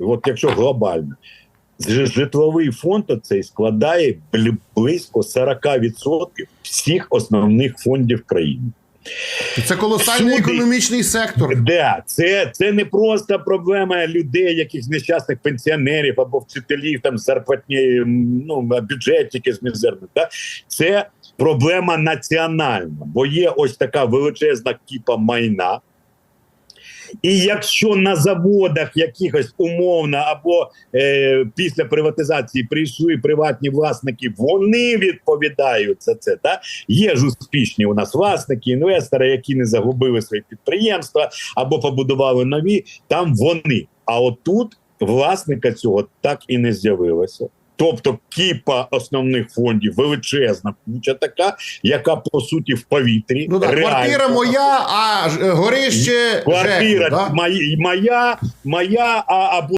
от якщо глобально, житловий фонд цей складає близько 40% всіх основних фондів країни. Це колосальний Всюди. економічний сектор. Да, це, це не просто проблема людей, якихось нещасних пенсіонерів або вчителів там зарплатні, ну бюджетики з мізерних. Да? Це проблема національна, бо є ось така величезна кіпа майна. І якщо на заводах якихось умовно або е, після приватизації прийшли приватні власники, вони відповідають за це. Та? Є ж успішні у нас власники, інвестори, які не загубили свої підприємства або побудували нові, там вони. А отут власника цього так і не з'явилося. Тобто кіпа основних фондів величезна куча така, яка по суті в повітрі. Ну так, реально. квартира моя, а горище Квартира ЖЕКу, моя, моя, моя, а, а